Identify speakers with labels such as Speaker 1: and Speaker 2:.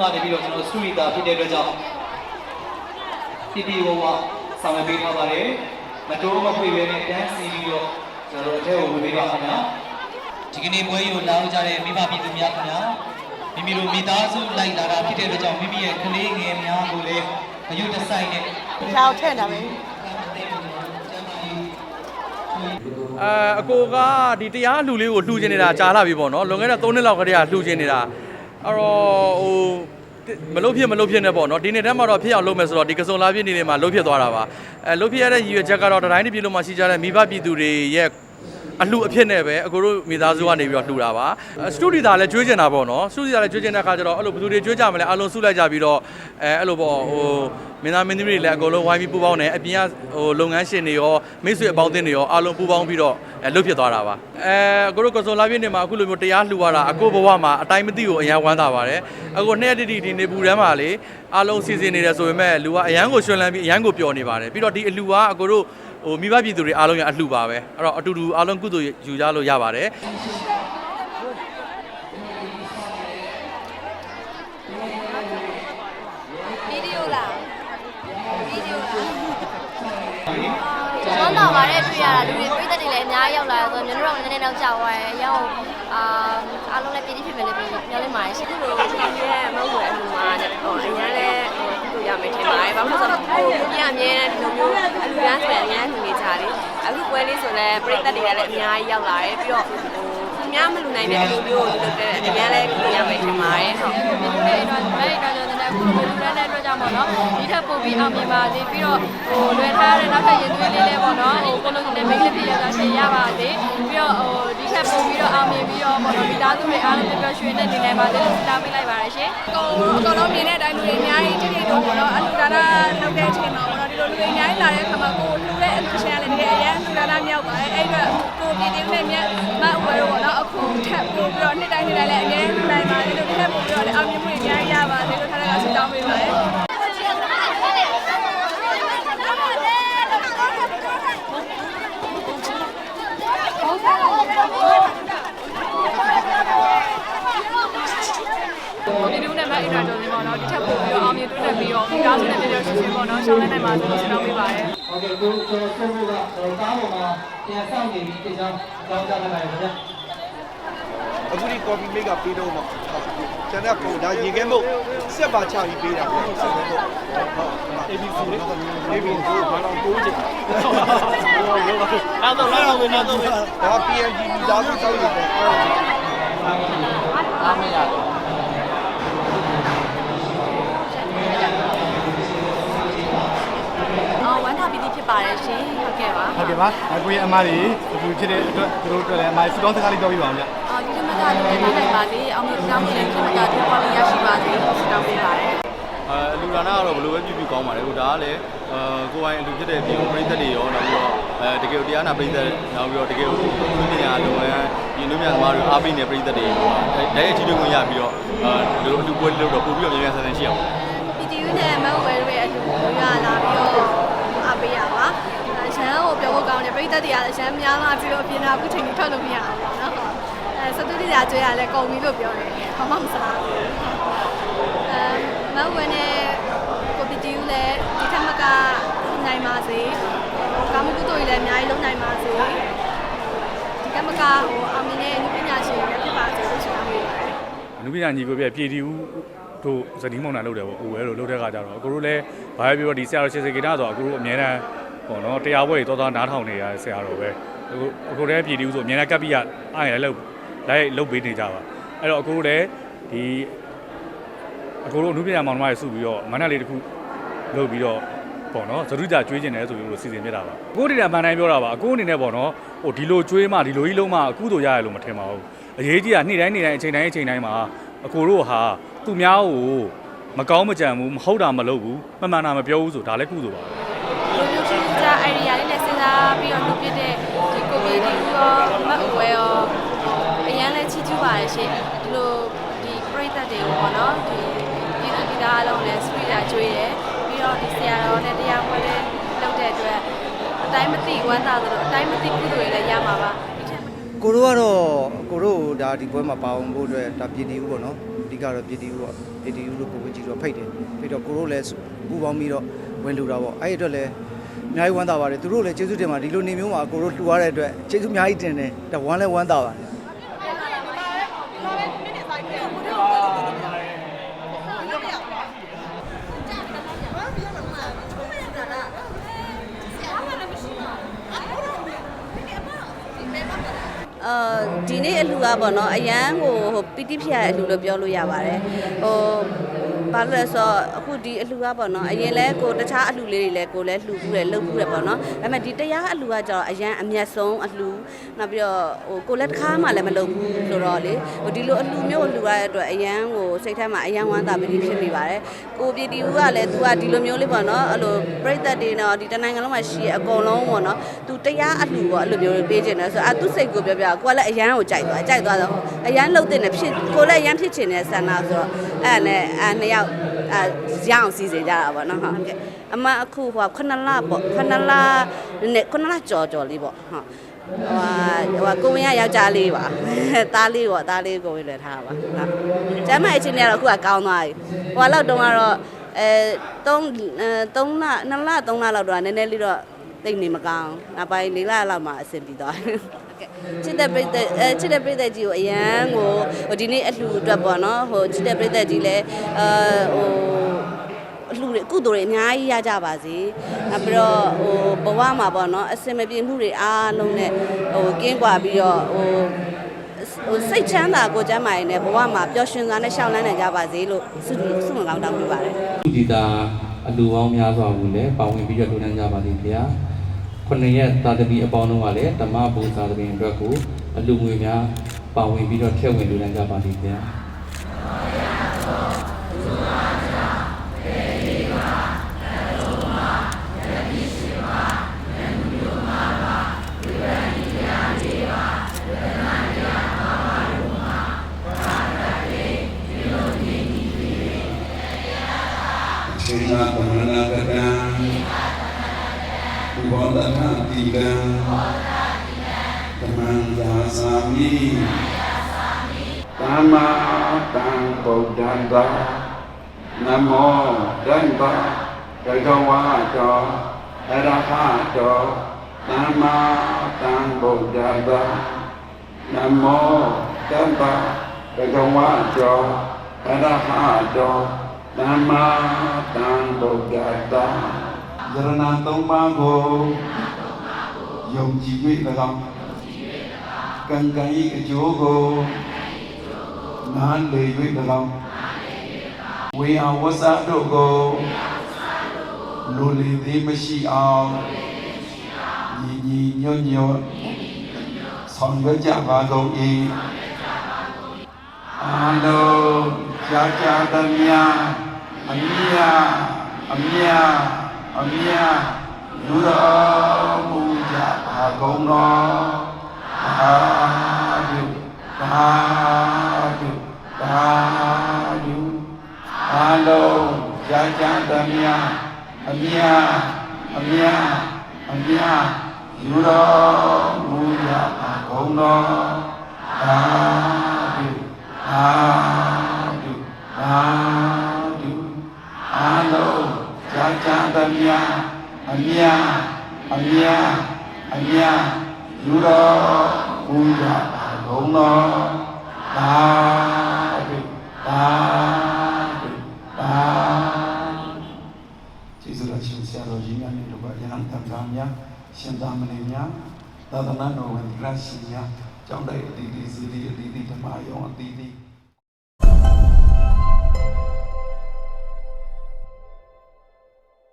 Speaker 1: ကနေပြီးတော့ကျွန်တော်စတူဒီတာဖြစ်တဲ့အတွက်ကြောင့်တီတီဝဝဆောင်ရွက်ပေးထားပါတယ်မတိုးမဖွေပဲနဲ့တန်းစီပြီးတော့ကျွန်တော်တို့အထက်ကိုဝင်ပေးပါခင်ဗျာဒီကနေ့ပွဲကိုလာရောက်ကြတဲ့မိဘပြည်သူများခင်ဗျာမိမိတို့မိသားစုလိုက်လာတာဖြစ်တဲ့အတွက်ကြောင့်မိမိရဲ့ကလေးငယ်များကိုလည်းအယုတဆိုင်နဲ့
Speaker 2: ချောက်ထည့်တာပဲ
Speaker 3: အဲအကိုကဒီတရားလှူလေးကိုလှူချင်နေတာကြာလာပြီပေါ့နော်လွန်ခဲ့တဲ့3နှစ်လောက်ကတည်းကလှူချင်နေတာ အဲ့တော့ဟိုမလုပ်ဖြစ်မလုပ်ဖြစ်နဲ့ပေါ့နော်ဒီနေ့တည်းမှာတော့ဖြစ်အောင်လုပ်မယ်ဆိုတော့ဒီကစုံလာပြည့်နေနေမှာလုပ်ဖြစ်သွားတာပါအဲလုပ်ဖြစ်ရတဲ့ရည်ရွယ်ချက်ကတော့တတိုင်းတစ်ပြည်လုံးမှာရှိကြတဲ့မိဘပြည်သူတွေရဲ့ အလှအဖြစ်နဲ့ပဲအကိုတို့မိသားစုကနေပြီးတော့လှူတာပါစတူဒီသားလည်းကျွေးကျင်တာပေါ့နော်စတူဒီသားလည်းကျွေးကျင်တဲ့အခါကျတော့အဲ့လိုဘယ်သူတွေကျွေးကြမလဲအလုံးစုလိုက်ကြပြီးတော့အဲအဲ့လိုပေါ့ဟိုမင်းသားမင်းသမီးတွေလည်းအကုန်လုံးဝိုင်းပြီးပူးပေါင်းတယ်အပြင်ကဟိုလုပ်ငန်းရှင်တွေရောမိတ်ဆွေအပေါင်းအသင်းတွေရောအားလုံးပူးပေါင်းပြီးတော့အဲလှုပ်ဖြစ်သွားတာပါအဲအကိုတို့ကစုံလာပြည့်နေမှာအခုလိုမျိုးတရားလှူရတာအကိုဘဝမှာအတိုင်းမသိကိုအရန်ဝမ်းသာပါတယ်အကိုနှစ်ရက်တိတိဒီနေပူတန်းမှာလေ အားလုံးစီစဉ်နေတယ်ဆိုပေမဲ့လူကအရန်ကိုရှင်လန်းပြီးအရန်ကိုပျော်နေပါတယ်ပြီးတော့ဒီအလှကအကိုတို့ဟိုမိဘပြည်သူတွေအားလုံးရအလှပါပဲအဲ့တော့အတူတူအားလုံးကုသိုလ်ယူကြလို့ရပါတယ်
Speaker 4: ဗီဒီယိုလားဗီဒီယိုလားကျွန်တော်တော့ပါတယ်တွေ့ရတာလူတွေပြည်သက်တွေ လည်းအများကြီးရောက်လာဆိုတော့မျိုးတို့ကနည်းနည်းတော့ကြောက်သွားတယ်ရောင်းအာအားလုံးလည်းပြည်ဖြစ်မယ်လို့ပြောလင်းပါတယ်ရှင်လို့
Speaker 5: ဒီရဲ့မဟုတ်ဘူးအမှုမှာတဲ့ဟိုအရင်လည်းဟိုသူ့ရမယ်ထင်ပါတယ်ဘာလို့လဲဆိုတော့ဟိုပြအမြဲဒီလိုမျိုးအလူရမ်းဆိုရင်အများကြီးနေကြတယ်အခုပွဲလေးဆိုလည်းပြိသက်တွေကလည်းအများကြီးရောက်လာတယ်ပြီးတော့ဟိုအ များမလူနိုင်တဲ့အလူမျိုးကိုဒီလိုတဲ့အရင်လည်းကြည့်ရမယ်ထင်ပါတယ်ဟုတ်
Speaker 4: ဒီနေ့တော့မဲ့တော့ကျွန်တော်တို့အခုလိုလူတန်းတဲ့အတွက်ကြောင့်ပေါ့နော်ဒီထက်ပိုပြီးအောင်မြင်ပါစေပြီးတော့ဟိုလွယ်ထားတဲ့နောက်ထပ်ရင်သွေးလေးလေးပေါ့နော်ဟိုကိုလိုချင်တဲ့မိတ်လေးပြရတာရှင်ရပါစေပြီးတော့ဟိုဒီထက်ပိုပြီးတော့အောင်မြင်ပြီးတော့ပေါ့နော်မိသားစုတွေအားလုံးပြပြရွှင်နေနေနိုင်ပါစေလို့ဆုတောင်းပေးလိုက်ပါတယ်ရှင်
Speaker 5: အကုန်အကုန်လုံးမြင်တဲ့အတိုင်းလူတွေအများကြီးတိတိတော့ပေါ့နော်အလူဒါနာလောက်တဲ့အချိန်မှာပေါ့နော်ဒီလိုလူတွေအများကြီးလာတဲ့အခါမှာကိုလူတဲ့အလူရှင်ကလည်းတကယ်အရင်လူဒါနာမြောက်ပါတယ်အဲ့အတွက်ကိုပြည်သေးနဲ့မြတ်မအဝဲတော့ပေါ့နော်အခုထပ်ပို့ပြီးတော့နှစ်တိုင်းနှစ်တိုင်းလည်းအများကြီးနိုင်ပါတယ်လို့ထပ်ပို့ပြီးတော့လည်းအောင်မြင်မှုတွေအများကြီးရပါတယ်လို့ထားတဲ့ကဆုတောင်းပေးပါတယ်
Speaker 4: ဒီလူနဲ့မဲ့အိမ်တော်တွေပေါ့နော်ဒီထက်ပိုပြီးတော့အောင်မြင်တိုးတက်ပြီးတော့မိသားစုနဲ့ပြည့်ပြည့်ရှင်ရှင်ပေါ့နော်ရှောင်းလိုက်နိုင်ပါစေလို့ဆုတောင်းပေးပါတယ်
Speaker 1: ဟုတ်ကဲ့ကိုကျွန်တော်ဆုံးဖို့ကကျွန်တော်ကားပေါ်မှာပြန်ဆောင်နေပြီးတခြားအကြောင်းကြားလိုက်ပါတယ်ခင်ဗျာ
Speaker 6: အခုဒီ coffee make ကပေးတော့မှကျန်တဲ့ပုံဒါရေခဲမို့ဆက်ပါချပြီးပေးတာပေါ့ဆက်မို့ဟုတ် ABC လေး ABC ဘာလို့ကိုးချင်အဲ့တော့လာတော့ဝင်တော့ဒါ PNG မိသားစုစောက်ရပေါ့အားမရတယ်
Speaker 5: အော်ဝမ်းသာ ပီတိဖြစ်ပါတယ်ရှင်ဟုတ်ကဲ့ပါ
Speaker 7: ဟုတ်ကဲ့ပါအခုရဲ့အမတွေအခုဖြစ်တဲ့အတွက်သူတို့အတွက်လည်းအမစတောင်းစကားလေးပြောပြပါဦးဗျ
Speaker 5: အော်ဒီမှာကလည်းနေနိုင်ပါစေအောင်မြင်ကြောင်းမြင်တဲ့ခင်ဗျာဒီပေါ်လေးရရှိပါစေဆုတောင်းပေးပါတယ်
Speaker 8: အဲအလူဒါနာကတော့ဘယ်လိုပဲပြပြကောင်းပါတယ်ဟိုဒါကလည်းအဲကိုယ်ပိုင်အလူဖြစ်တဲ့ပြည်ပရိသတ်တွေရောနောက်ပြီးတော့အဲတကယ်တရားနာပရိသတ်နောက်ပြီးတော့တကယ်လူပညာလုပ်ငန်းဒီလူမြတ်သမားတွေအားပေးနေပရိသတ်တွေပေါ့ဒါရဲ့ကြီးတွေဝင်ရပြီးတော့အဲဒီလိုအလူပွဲလုပ်တော့ပို့ပြီးတော့မြန်မြန်ဆန်ဆန်ရှိအောင်
Speaker 5: PTU နဲ့မဟုတ်ဝဲရဲ့အတူရလာပြီးတော့အားပေးရပါရှမ်း ကိုပြောဖို့ကောင်းတယ်ပရိသတ်တွေကလည်းရှမ်းများလာပြီးတော့ပြင်တာအခုချိန်ကြီးထွက်လို့မရအောင်ပေါ့နော်အဲစတူဒီယာကျွေးရလဲကုန်ပြီလို့ပြောတယ်ဘာမှမစားဘူးအဲမဟုတ်ဝဲနဲ့ကို PTU လည်းဒီထက်မကနိုင်ပါစေကောင်းမှုကုသိုလ်တွေလည်းအများကြီးလုပ်နိုင်ပါစေဒီကမကဟိုအောင်မြင်တဲ့လူပညာရှင်တွေဖြစ်ပါစေလို့ဆုတောင်းပေးပါတယ်
Speaker 7: အနုပညာညီကိုပြပြည်တီဦးတို့ဇနီးမောင်နှံလုပ်တယ်ပေါ့ဦးဝဲလို့လုပ်တဲ့ခါကျတော့အခုတို့လည်းဘာပဲပြောဒီဆရာတော်ရှင်စေကေတာဆိုတော့အခုတို့အများအား ပေါ့နော်တရားပွဲတွေတော်တော်နားထောင်နေရတဲ့ဆရာတော်ပဲအခုအခုလည်းပြည်တီဦးဆိုအများအားကပ်ပြီးရအားရလည်းလိုက်လုပ်ပေးနေကြပါအဲ့တော့အခုတို့လည်းဒီအခုတို့အနုပညာမောင်နှမတွေစုပြီးတော့မန္တလေးတစ်ခုလုပ်ပြီးတော့ပေါ့နော်သတိကြကျွေးကျင်တယ်ဆိုပြီးလို့စီစဉ်ပြတာပါအခုအနေနဲ့အမှန်တိုင်းပြောတာပါအခုအနေနဲ့ပေါ့နော်ဟိုဒီလိုကျွေးမှဒီလိုကြီးလုံးမှအခုတို့ရရလို့မထင်ပါဘူးအရေးကြီးတာနေ့တိုင်းနေ့တိုင်းအချိန်တိုင်းအချိန်တိုင်းမှာအကိုတို့ဟာသူများကိုမကောင်းမကြံဘူးမဟုတ်တာမလုပ်ဘူးမှန်မှန်တာမပြောဘူးဆိုဒါလည်းကုသိုလ်ပါပဲ
Speaker 5: လိုမျိုးချင်းကြ idea လေးနဲ့စဉ်းစားပြီးတော့လုပ်ပြတဲ့ဒီကိုဗစ်ဒီရောမတ်ဝဲရောအရန်လဲချီးကျူးပါတယ်ရှင်ဒီလိုဒီပရိသတ်တွေကိုပေါ့နော်ဒီဒီလိုဒီသားအလုံးလဲ street တာကျွေးတယ်ပြီးတော့ဒီဆရာတော်နဲ့တရားပွဲလေးလုပ်တဲ့အတွက်အတိုင်းမသိဝမ်းသာသလိုအတိုင်းမသိကုသိုလ်တွေလည်းရမှာပါဒီထက်
Speaker 2: ကိုတို့ကတော့ကိုတို့ဒါဒီပွဲမှာပါအောင်ဖို့အတွက်ဒါပြည်တီဦးပေါ့နော်အဓိကတော့ပြည်တီဦးပေါ့ပြည်တီဦးလို့ကိုကိုကြည့်တော့ဖိတ်တယ်ဖိတ်တော့ကိုတို့လည်းပူပေါင်းပြီးတော့ဝင်လူတာပေါ့အဲ့ဒီအတွက်လည်း အများကြီးဝမ်းသာပါတယ်သူတို့လည်းကျေးဇူးတင်ပါတယ်ဒီလိုနေမျိုးမှာကိုတို့လှူရတဲ့အတွက်ကျေးဇူးအများကြီးတင်တယ်ဒါဝမ်းလည်းဝမ်းသာပါတယ်
Speaker 9: အာဒီနေ့အလှူကပေါ့နော်အရန်ကိုဟိုပီတိဖျားရဲ့အလှူလို့ပြောလို့ရပါတယ်ဟို ဘာလို့လဲဆိုတော့အခုဒီအလှူကပေါ့နော်အရင်လဲကိုတခြားအလှူလေးတွေလဲကိုလဲလှူဘူးတယ်လှုပ်ဘူးတယ်ပေါ့နော်ဒါပေမဲ့ဒီတရားအလှူကကျတော့အရန်အမျက်ဆုံးအလှူနောက်ပြီးတော့ဟိုကိုလက်တစ်ခါမှလည်းမလုပ်ဘူးဆိုတော့လေဟိုဒီလိုအလှူမျိုးလှူရတဲ့အတွက်အရန်ကိုစိတ်ထဲမှာအရန်ဝမ်းသာပီတိဖြစ်နေပါတယ်ကိုပြည်တီဦးကလည်း तू ကဒီလိုမျိုးလေးပေါ့နော်အဲ့လိုပြိတ္တတွေနော်ဒီတနိုင်ငံလုံးမှာရှိရအကုန်လုံးပေါ့နော် तू တရားအလှူပေါ့အဲ့လိုမျိုးပေးခြင်းတယ်ဆိုတော့အဲသူစိတ်ကိုပြောပြကိုကလည်းအရန်ကိုကြိုက်သွားကြိုက်သွားတော့အရန်လှုပ်တဲ့နဲ့ဖြစ်ကိုလည်းအရန်ဖြစ်ချင်တဲ့ဆန္ဒဆိုတော့အဲ့နဲ့အဲနှစ်ယောက်အဲရအောင်စီစဉ်ကြတာပေါ့နော်ဟုတ်ကဲ့အမအခုဟိုခုနှစ်လပေါ့ခုနှစ်လနဲ့ခုနှစ်လကြော်ကြော်လေးပေါ့ဟုတ်ဟိုဟာဟိုကိုဝင်ရယောက်ျားလေးပါသားလေးပေါ့သားလေးကိုဝင်လွယ်ထားပါဟုတ်ကျမ်းမအချင်းတွေကတော့အခုကကောင်းသွားပြီဟိုလောက်တုန်းကတော့အဲ3အဲ3လ2လ3လလောက်တော့နည်းနည်းလေးတော့တိတ်နေမကောင်းနောက်ပိုင်း၄လလောက်မှအဆင်ပြေသွားတယ် ချစ်တဲ့ပြိတ္တအဲချစ်တဲ့ပြိတ္တကြီးကိုအရန်ကိုဟိုဒီနေ့အလှအတွက်ပေါ့နော်ဟိုချစ်တဲ့ပြိတ္တကြီးလည်းအဲဟိုအလှတွေကုသိုလ်တွေအများကြီးရကြပါစေနောက်ပြီးတော့ဟိုဘဝမှာပေါ့နော်အစင်မပြေမှုတွေအားလုံးနဲ့ဟိုကင်းကွာပြီးတော့ဟိုဟိုစိတ်ချမ်းသာကိုကျမ်းမာရင်လည်းဘဝမှာပျော်ရွှင်စွာနဲ့ရှောင်လန်းနိုင်ကြပါစေလို့ဆုဆုမကောင်းတောင်းပေးပါတယ်
Speaker 10: ဒီတာအလူပေါင်းများစွာကိုလည်းပါဝင်ပြီးတော့လူနန်းကြပါသည်ဗျာ ခုနှစ်ရက်သာသမီအပေါင်းတို့ကလည်းဓမ္မဘုသာသမီအတွက်ကိုအလူငွေများပါဝင်ပြီးတော့ထည့်ဝင်လူနန်းကြပါသည်ဗျာ
Speaker 11: ဘောဓနာတိကံသမံယာသာမိသမ္မာတံဗုဒ္ဓံသာနမောတံပါဘဂဝါတောအရဟတောသမ္မာတံဗုဒ္ဓံသာနမောတံပါဘဂဝါတောအရဟတောသမ္မာတံဗုဒ္ဓတ္တ ယရဏသုံးပါးကိုယုံကြည်၍၎င်းကံကံဤအကျိုးကိုနားလေ၍၎င်းဝေယဝဆတို့ကိုလူလီသည်မရှိအောင်ညီညီညွတ်ညွတ်ဆောင်ရွက်ကြပါကုန်၏အာလုံးကြာကြာသမျှအမြအမြ အမြလူတော်မူကြပါကုန်တော်သာဓုသာဓုသာဓုအာလုံးကြာကြာသမျှအမြအမြအမြလူတော်မူကြပါကုန်တော်သာဓုသာဓုသာဓုအာလုံးကြာကြာသမျှအ မြအမြအမြလူတော်မူကြပါကုန်တော်သာဓုသာဓုသာကျေးဇူးတော်ရှင်ဆရာတော်ကြီးများနဲ့တို့ကယဟန်တန်ခါများရှင်သာမဏေများသာသနာတော်ဝင်ရရှိများကျောင်းတိုက်အတီးတီးစီတီအတီးတီးဓမ္မယောအတီးတီး